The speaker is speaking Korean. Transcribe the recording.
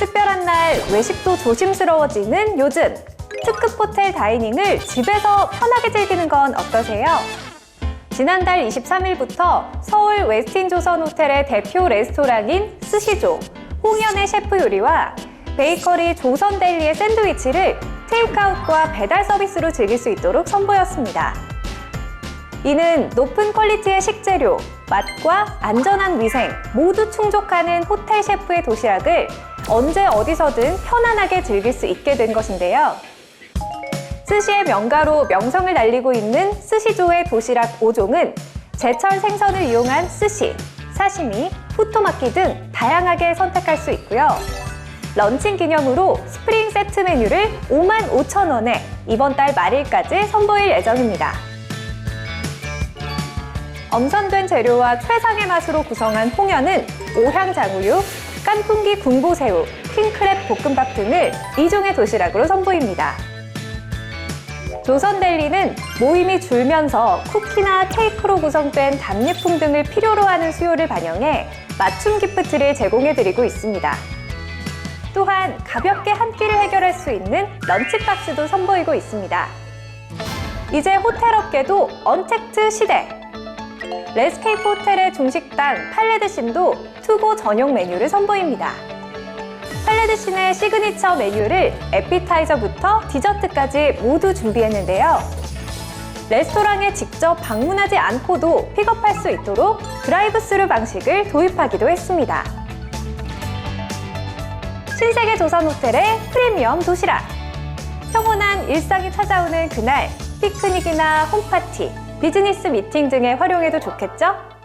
특별한 날 외식도 조심스러워지는 요즘 특급 호텔 다이닝을 집에서 편하게 즐기는 건 어떠세요? 지난달 23일부터 서울 웨스틴 조선 호텔의 대표 레스토랑인 스시조 홍연의 셰프 요리와 베이커리 조선 델리의 샌드위치를 테이크아웃과 배달 서비스로 즐길 수 있도록 선보였습니다. 이는 높은 퀄리티의 식재료, 맛과 안전한 위생 모두 충족하는 호텔 셰프의 도시락을 언제 어디서든 편안하게 즐길 수 있게 된 것인데요. 스시의 명가로 명성을 날리고 있는 스시조의 도시락 5종은 제철 생선을 이용한 스시, 사시미, 후토마키 등 다양하게 선택할 수 있고요. 런칭 기념으로 스프링 세트 메뉴를 5만 5천 원에 이번 달 말일까지 선보일 예정입니다. 엄선된 재료와 최상의 맛으로 구성한 홍연은 오향장우육, 깐풍기 군보새우, 킹크랩 볶음밥 등을 2종의 도시락으로 선보입니다. 조선델리는 모임이 줄면서 쿠키나 케이크로 구성된 답례품 등을 필요로 하는 수요를 반영해 맞춤 기프트를 제공해드리고 있습니다. 또한 가볍게 한 끼를 해결할 수 있는 런치박스도 선보이고 있습니다. 이제 호텔 업계도 언택트 시대! 레스케이프 호텔의 중식당 팔레드신도 투고 전용 메뉴를 선보입니다. 팔레드신의 시그니처 메뉴를 에피타이저부터 디저트까지 모두 준비했는데요. 레스토랑에 직접 방문하지 않고도 픽업할 수 있도록 드라이브스루 방식을 도입하기도 했습니다. 신세계 조선 호텔의 프리미엄 도시락. 평온한 일상이 찾아오는 그날 피크닉이나 홈파티, 비즈니스 미팅 등에 활용해도 좋겠죠?